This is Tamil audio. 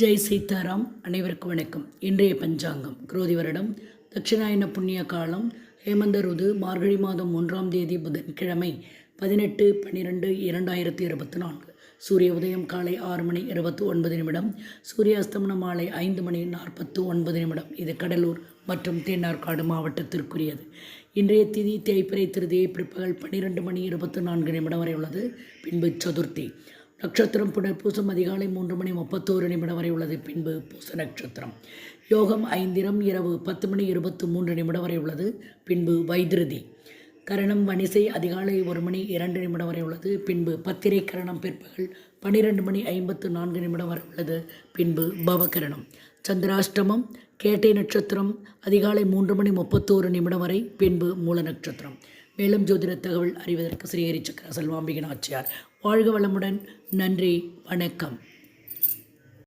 ஜெய் சீதாராம் அனைவருக்கும் வணக்கம். இன்றைய பஞ்சாங்கம் குரோதி வருடம் தட்சிணாயன புண்ணிய காலம் ஹேமந்த ருது மார்கழி மாதம் ஒன்றாம் தேதி புதன்கிழமை பதினெட்டு பன்னிரெண்டு இரண்டாயிரத்தி இருபத்தி நான்கு. சூரிய உதயம் காலை ஆறு மணி இருபத்தி ஒன்பது நிமிடம் சூரிய அஸ்தமனம் மாலை ஐந்து மணி நாற்பத்து ஒன்பது நிமிடம். இது கடலூர் மற்றும் தேனார்காடு மாவட்டத்திற்குரியது. இன்றைய திதி தேய்பிறை திருதியை பிற்பகல் பன்னிரெண்டு மணி இருபத்தி நான்கு நிமிடம் வரை உள்ளது. பின்பு சதுர்த்தி. நட்சத்திரம் புனர்பூசம் அதிகாலை மூன்று மணி முப்பத்தோரு நிமிடம் வரை உள்ளது. பின்பு பூச நட்சத்திரம். யோகம் ஐந்திரம் இரவு பத்து மணி இருபத்து மூன்று நிமிடம் வரை உள்ளது. பின்பு வைத்திருதி கரணம் வணிசை அதிகாலை ஒரு மணி இரண்டு நிமிடம் வரை உள்ளது. பின்பு பத்திரை கரணம் பிற்பகல் பன்னிரெண்டு மணி ஐம்பத்து நான்கு நிமிடம் வரை உள்ளது. பின்பு பவகரணம். சந்திராஷ்டமம் கேட்டை நட்சத்திரம் அதிகாலை மூன்று மணி முப்பத்தோரு நிமிடம் வரை. பின்பு மூல நட்சத்திரம். மேலும் ஜோதிட தகவல் அறிவதற்கு ஸ்ரீஹரி சக்கர செல்வாம்பிகன் ஆச்சியார். வாழ்க வளமுடன். நன்றி. வணக்கம்.